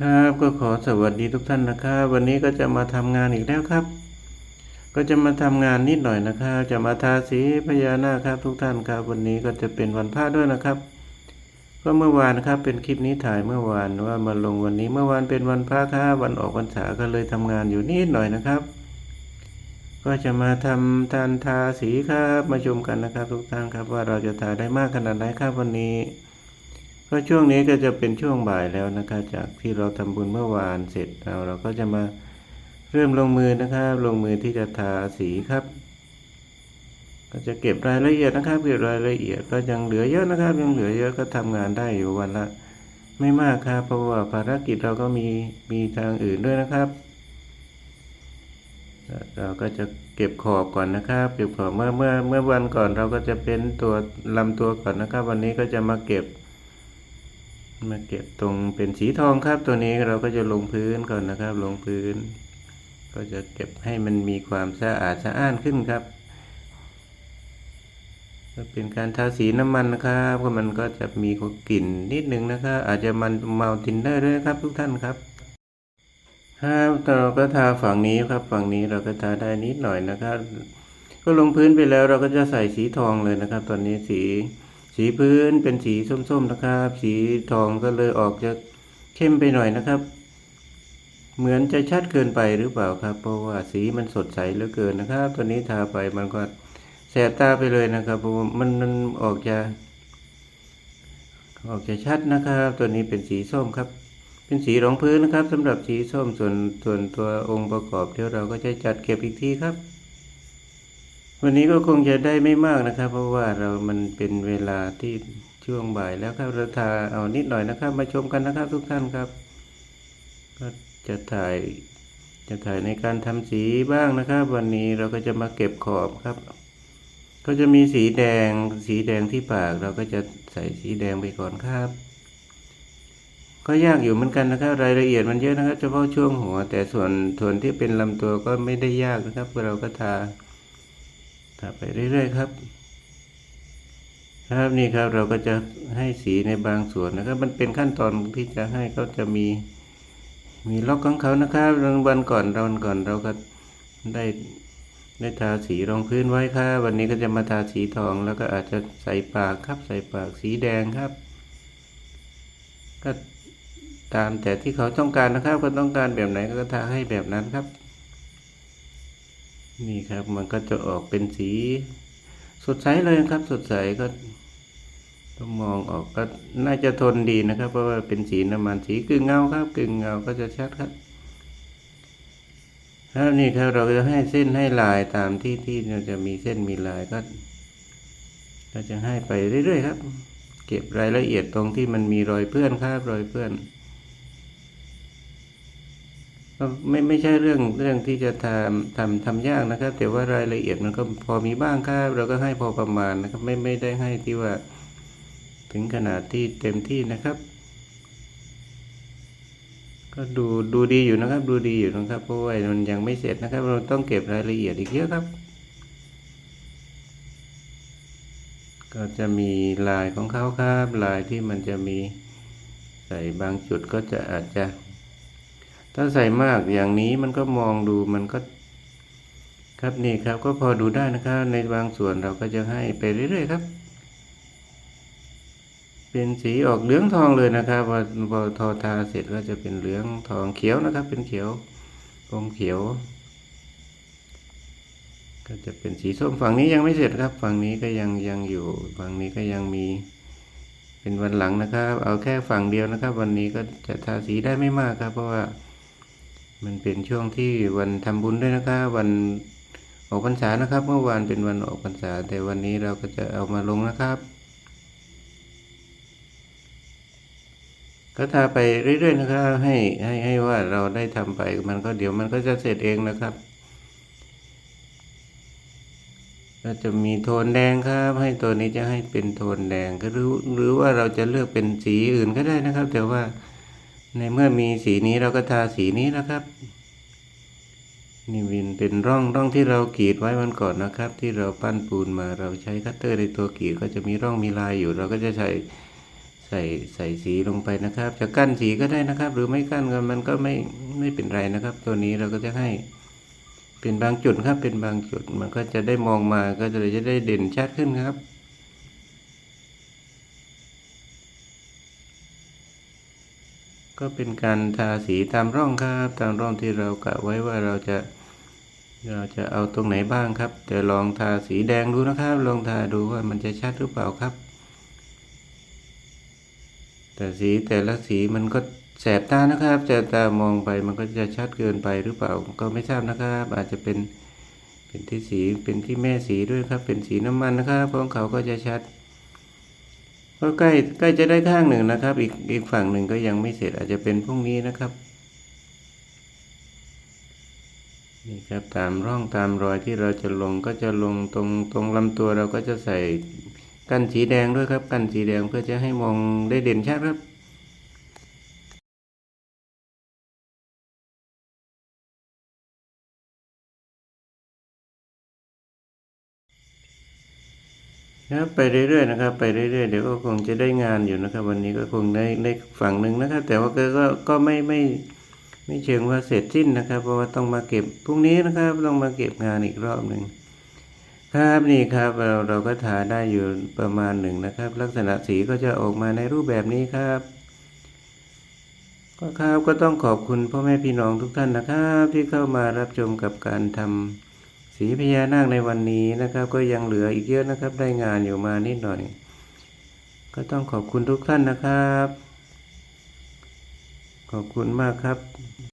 ครับก็ขอสวัสดีทุกท่านนะครับวันนี้ก็จะมาทำงานอีกแล้วครับ ก็จะมาทำงานนิดหน่อยนะครับ จะมาทาสีพญานาคครับทุกท่านครับ วันนี้ก็จะเป็นวันพระด้วยนะครับ ก็เมื่อวานครับเป็นคลิปนี้ถ่ายเมื่อวานว่ามาลงวันนี้เมื่อวานเป็นวันพระครับวันออกพรรษาก็เลยทำงานอยู่นิดหน่อยนะครับ ก็จะมาทำทานทาสีครับมาชมกันนะครับ ทุกท่านครับว่าเราจะทาได้มากขนาดไหนครับวันนี้ ก็ช่วงนี้ก็จะเป็นช่วงบ่ายแล้วนะครับจากที่เราทำบุญเมื่อวานเสร็จเราเราก็จะมาเริ่มลงมือนะครับ ลงมือที่จะทาสีครับ ก็จะเก็บรายละเอียดนะครับ เก็บรายละเอียดก็ยังเหลือเยอะนะครับ ยังเหลือเยอะก็ทำงานได้อยู่วันละไม่มากครับ เพราะว่าภารกิจเราก็มีมีทางอื่นด้วยนะครับ เราก็จะเก็บขอบก่อนนะครับ เก็บขอบเมื่อเมื่อเมื่อวันก่อนเราก็จะเป็นตัวลำตัวก่อนนะครับ วันนี้ก็จะมาเก็บ มาเก็บตรงเป็นสีทองครับ ตัวนี้เราก็จะลงพื้นก่อนนะครับ ลงพื้น ก็จะเก็บให้มันมีความสะอาดสะอ้านขึ้นครับก็เป็นการทาสีน้ำมันนะครับก็มันก็จะมีกลิ่นนิดนึงนะครับ อาจจะมันเมาตินเนอร์ด้วยครับทุกท่านครับครับเราก็ทาฝั่งนี้ครับฝั่งนี้เราก็ทาได้นิดหน่อยนะครับ ก็ลงพื้นไปแล้วเราก็จะใส่สีทองเลยนะครับ ตอนนี้สี สีพื้นเป็นสีส้มๆนะครับ สีทองก็เลยออกจะเข้มไปหน่อยนะครับ เหมือนจะชัดเกินไปหรือเปล่าครับ เพราะว่าสีมันสดใสเหลือเกินนะครับ ตัวนี้ทาไปมันก็แสบตาไปเลยนะครับเพราะมันมันออกจะออกจะชัดนะครับ ตัวนี้เป็นสีส้มครับ เป็นสีรองพื้นนะครับสำหรับสีส้มส่วนส่วนตัวองค์ประกอบเดี๋ยวเราก็จะจัดเก็บอีกทีครับ วันนี้ก็คงจะได้ไม่มากนะครับ เพราะว่าเรามันเป็นเวลาที่ช่วงบ่ายแล้วครับเราทาเอานิดหน่อยนะครับ มาชมกันนะครับทุกท่านครับ ก็จะถ่ายจะถ่ายในการทำสีบ้างนะครับ วันนี้เราก็จะมาเก็บขอบครับ ก็จะมีสีแดงสีแดงที่ปาก เราก็จะใส่สีแดงไปก่อนครับ ก็ยากอยู่เหมือนกันนะครับ รายละเอียดมันเยอะนะครับ เฉพาะช่วงหัว แต่ส่วนส่วนที่เป็นลำตัวก็ไม่ได้ยากนะครับเราก็ทา ทาไปเรื่อยๆครับครับนี่ครับเราก็จะให้สีในบางส่วนนะครับ มันเป็นขั้นตอนที่จะให้เขาจะมีมีล็อกของเขานะครับวันก่อนวันก่อนเราก็ได้ได้ทาสีรองพื้นไว้ครับวันนี้ก็จะมาทาสีทองแล้วก็อาจจะใส่ปากครับ ใส่ปากสีแดงครับ ก็ตามแต่ที่เขาต้องการนะครับ ก็ต้องการแบบไหนก็ทาให้แบบนั้นครับ นี่ครับมันก็จะออกเป็นสี สดใสเลยครับ สดใสก็ต้องมองออกก็น่าจะทนดีนะครับ เพราะว่าเป็นสีน้ำมันสีกึ่งเงาครับ กึ่งเงาก็จะชัดครับแล้วนี่ครับเราจะให้เส้นให้ลายตามที่ที่เราจะมีเส้นมีลายก็เราจะให้ไปเรื่อยๆครับ เก็บรายละเอียดตรงที่มันมีรอยเพื่อนครับรอยเพื่อน ก็ไม่ไม่ใช่เรื่องเรื่องที่จะทำทำทำยากนะครับ แต่ว่ารายละเอียดมันก็พอมีบ้างครับ เราก็ให้พอประมาณนะครับ ไม่ไม่ได้ให้ที่ว่าถึงขนาดที่เต็มที่นะครับ ก็ดูดูดีอยู่นะครับ ดูดีอยู่นะครับ เพราะว่ามันยังไม่เสร็จนะครับ เราต้องเก็บรายละเอียดอีกเยอะครับ ก็จะมีลายของเขาครับลายที่มันจะมีใส่บางจุดก็จะอาจจะ ถ้าใส่มากอย่างนี้มันก็มองดูมันก็ ครับนี่ครับ ก็พอดูได้นะครับ ในบางส่วนเราก็จะให้ไปเรื่อยๆครับ เป็นสีออกเหลืองทองเลยนะครับพอพอทอทาเสร็จก็จะเป็นเหลืองทองเขียวนะครับ เป็นเขียวอมเขียว ก็จะเป็นสีส้มฝั่งนี้ยังไม่เสร็จครับ ฝั่งนี้ก็ยังยังอยู่ ฝั่งนี้ก็ยังมีเป็นวันหลังนะครับ เอาแค่ฝั่งเดียวนะครับ วันนี้ก็จะทาสีได้ไม่มากครับ เพราะว่า มันเป็นช่วงที่วันทำบุญด้วยนะครับ วันออกพรรษานะครับ เมื่อวานเป็นวันออกพรรษา แต่วันนี้เราก็จะเอามาลงนะครับ ก็ทาไปเรื่อยๆนะครับ ให้ให้ให้ว่าเราได้ทำไปมันก็เดี๋ยวมันก็จะเสร็จเองนะครับก็จะมีโทนแดงครับ ให้ตัวนี้จะให้เป็นโทนแดงก็หรือหรือว่าเราจะเลือกเป็นสีอื่นก็ได้นะครับ แต่ว่า ในเมื่อมีสีนี้เราก็ทาสีนี้นะครับ นี่วินเป็นร่องร่องที่เรากรีดไว้วันก่อนนะครับ ที่เราปั้นปูนมาเราใช้คัตเตอร์ในตัวกรีดก็จะมีร่องมีลายอยู่ เราก็จะใส่ใส่ใส่ใส่สีลงไปนะครับ จะกั้นสีก็ได้นะครับ หรือไม่กั้นก็มันก็ไม่ไม่เป็นไรนะครับ ตัวนี้เราก็จะให้เป็นบางจุดครับเป็นบางจุดมันก็จะได้มองมาก็จะจะได้เด่นชัดขึ้นครับ ก็เป็นการทาสีตามร่องครับตามร่องที่เรากะไว้ว่าเราจะเราจะเอาตรงไหนบ้างครับ แต่ลองทาสีแดงดูนะครับลองทาดูว่ามันจะชัดหรือเปล่าครับ แต่สีแต่ละสีมันก็แสบตานะครับจะตามองไปมันก็จะชัดเกินไปหรือเปล่าก็ไม่ทราบนะครับ อาจจะเป็นเป็นที่สีเป็นที่แม่สีด้วยครับ เป็นสีน้ำมันนะครับของเขาก็จะชัด ก็ใกล้ใกล้จะได้ข้างหนึ่งนะครับ อีกอีกฝั่งหนึ่งก็ยังไม่เสร็จอาจจะเป็นพรุ่งนี้นะครับนี่ครับตามร่องตามรอยที่เราจะลงก็จะลงตรงตรงลำตัวเราก็จะใส่กันสีแดงด้วยครับ กันสีแดงเพื่อจะให้มองได้เด่นชัดครับ ครับไปเรื่อยๆนะครับ ไปเรื่อยๆเดี๋ยวก็คงจะได้งานอยู่นะครับ วันนี้ก็คงได้ได้ฝั่งหนึ่งนะครับ แต่ว่าก็ก็ก็ไม่ไม่ไม่เชิงว่าเสร็จสิ้นนะครับ เพราะว่าต้องมาเก็บพรุ่งนี้นะครับ ต้องมาเก็บงานอีกรอบหนึ่งครับนี่ครับเราเราก็ทาได้อยู่ประมาณหนึ่งนะครับ ลักษณะสีก็จะออกมาในรูปแบบนี้ครับก็ครับก็ต้องขอบคุณพ่อแม่พี่น้องทุกท่านนะครับ ที่เข้ามารับชมกับการทำ สีพญานาคในวันนี้นะครับ ก็ยังเหลืออีกเยอะนะครับ ได้งานอยู่มานิดหน่อย ก็ต้องขอบคุณทุกท่านนะครับ ขอบคุณมากครับ